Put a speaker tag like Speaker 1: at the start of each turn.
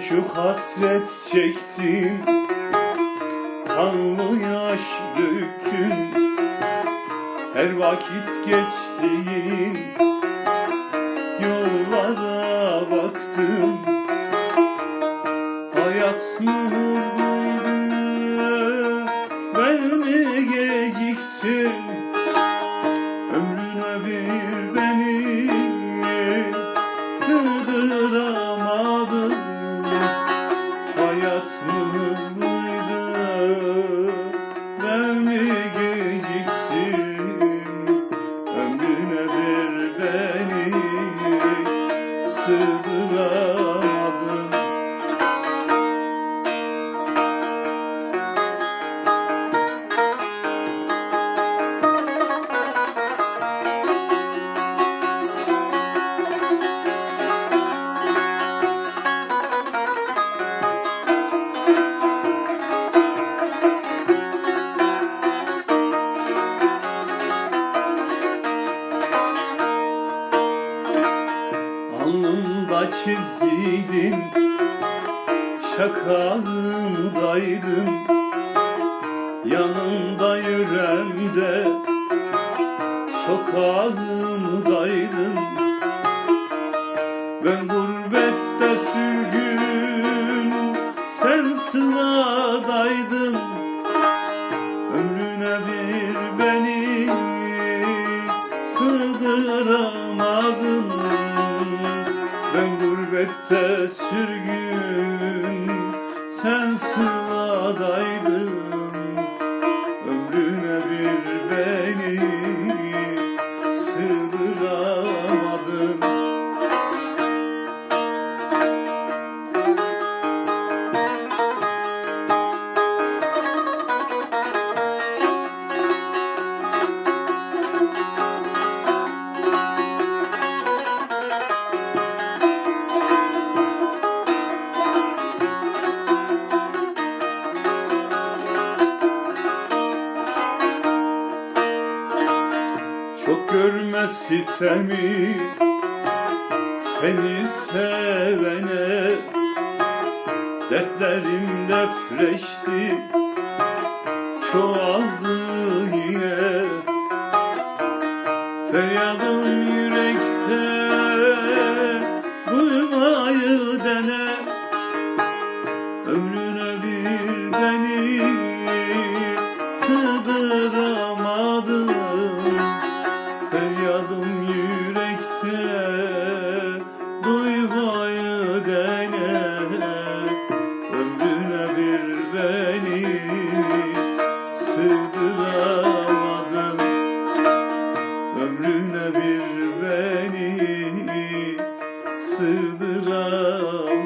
Speaker 1: Çok hasret çektim Kanlı yaş döktüm Her vakit geçtiğim Yollara baktım. Hayat mı hızlıydı Ben mi geciktim Alnımda çizgiydin Şakağımdaydın Yanımda yüreğimde Sokağımdaydın Ben gurbette sürgün Sen sıladaydın gurbette sürgün Sen sıladaydın Çok görmez sitemi Seni sevene Dertlerim depreşti. Çoğaldı yine. Feryadım yürekte Duymayı dene. sığdıramadın